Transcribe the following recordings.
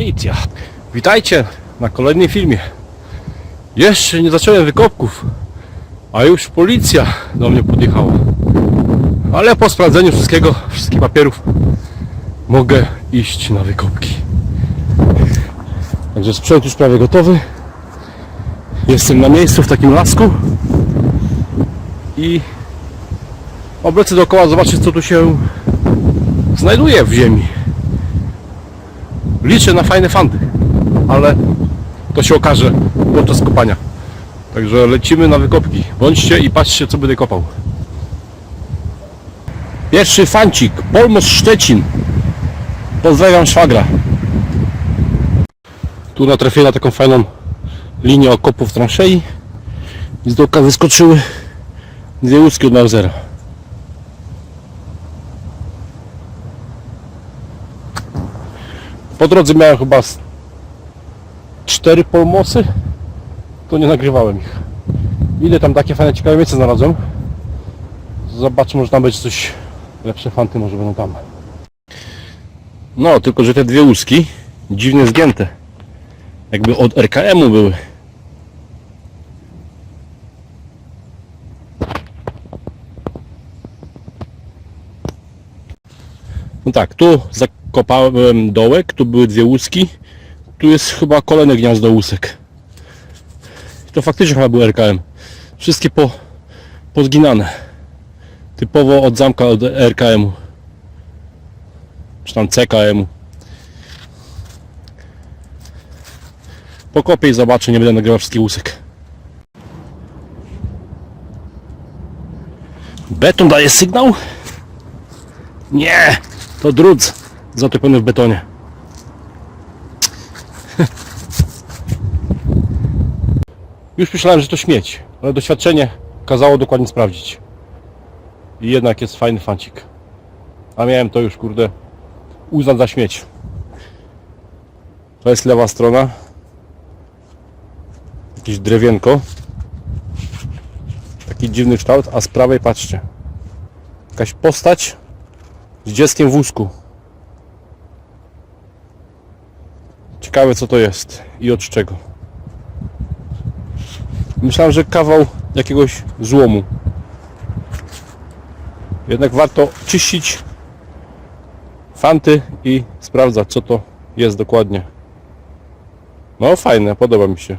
policja. Witajcie na kolejnym filmie. Jeszcze nie zacząłem wykopków, a już policja do mnie podjechała. Ale po sprawdzeniu wszystkiego, wszystkich papierów mogę iść na wykopki. Także sprzęt już prawie gotowy. Jestem na miejscu w takim lasku i oblecę dookoła zobaczyć co tu się znajduje w ziemi. Liczę na fajne fanty, ale to się okaże podczas kopania. Także lecimy na wykopki. Bądźcie i patrzcie co będę kopał. Pierwszy fancik, Polmos Szczecin. Pozdrawiam szwagra. Tu natrafię na taką fajną linię okopów transzei z dołka wyskoczyły dwie łuski od Mausera. Po drodze miałem chyba cztery polmosy, to nie nagrywałem ich. Ile tam takie fajne ciekawe miejsce znalazłem. Zobaczmy, może tam będzie coś lepsze fanty może będą tam. No, tylko że te dwie łuski dziwnie zgięte. Jakby od RKM-u były. No tak, tu zakopałem dołek, tu były dwie łuski. Tu jest chyba kolejne gniazdo łusek. To faktycznie chyba był RKM. Wszystkie po, pozginane. Typowo od zamka od RKM-u. Czy tam CKM-u. Pokopię i zobaczę, nie będę nagrywał wszystkich łusek. Beton daje sygnał? Nie, to drut zatopiony w betonie. Już myślałem, że to śmieć, ale doświadczenie kazało dokładnie sprawdzić. I jednak jest fajny fancik. A miałem to już, kurde, uznać za śmieć. To jest lewa strona. Jakieś drewienko. Taki dziwny kształt, a z prawej patrzcie. Jakaś postać z dzieckiem w wózku. Ciekawe co to jest i od czego. Myślałem, że kawał jakiegoś złomu. Jednak warto czyścić fanty i sprawdzać co to jest dokładnie. No fajne, podoba mi się.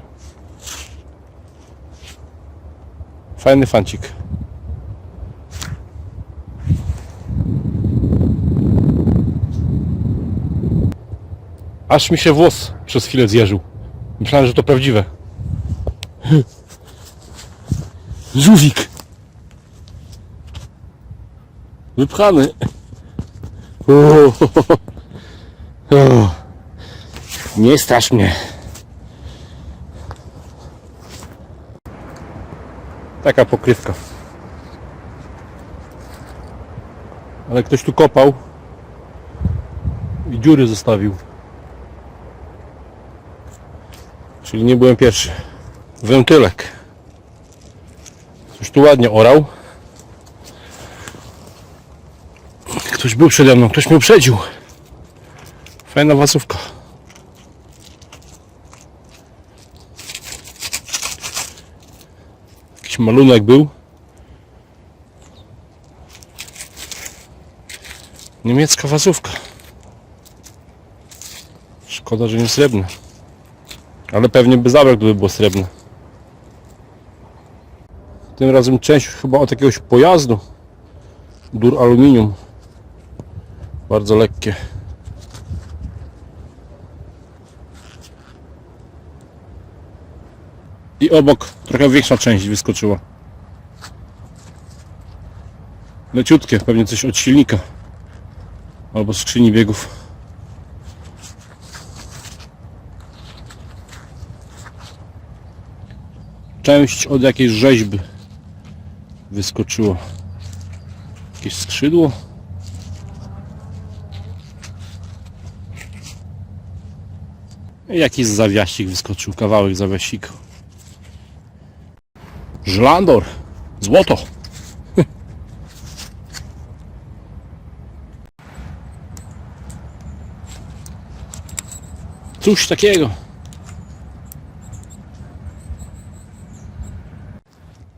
Fajny fancik. Aż mi się włos przez chwilę zjeżył. Myślałem, że to prawdziwe. Żółwik. Wypchany. Nie strasz mnie. Taka pokrywka. Ale ktoś tu kopał i dziury zostawił. Czyli nie byłem pierwszy. Wentylek. Ktoś tu ładnie orał. Ktoś był przede mną, ktoś mnie uprzedził. Fajna wasówka. Jakiś malunek był. Niemiecka wasówka. Szkoda, że nie srebrna. Ale pewnie by zabrał, gdyby było srebrne. Tym razem część chyba od jakiegoś pojazdu. Dur aluminium. Bardzo lekkie. I obok trochę większa część wyskoczyła. Leciutkie, pewnie coś od silnika. Albo skrzyni biegów. Część od jakiejś rzeźby wyskoczyła. Jakieś skrzydło. I Jakiś zawiasik wyskoczył, kawałek zawiasika. Żlandor. Złoto. Cóż takiego.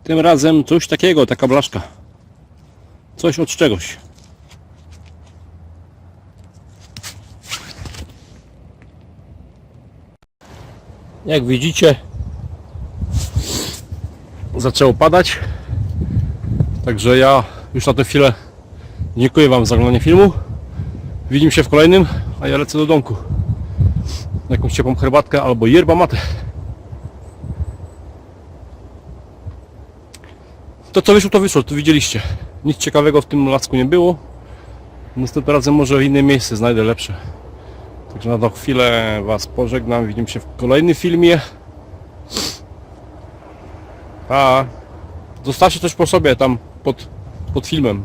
Tym razem coś takiego, taka blaszka. Coś od czegoś. Jak widzicie, zaczęło padać. Także ja już na tę chwilę dziękuję Wam za oglądanie filmu. Widzimy się w kolejnym, a ja lecę do domku. Jakąś ciepłą herbatkę albo yerba mate. To co wyszło, to wyszło, to widzieliście. Nic ciekawego w tym lasku nie było. Następnym razem może w innym miejscu znajdę lepsze. Także na tą chwilę Was pożegnam. Widzimy się w kolejnym filmie. A zostawcie coś po sobie tam pod, pod filmem.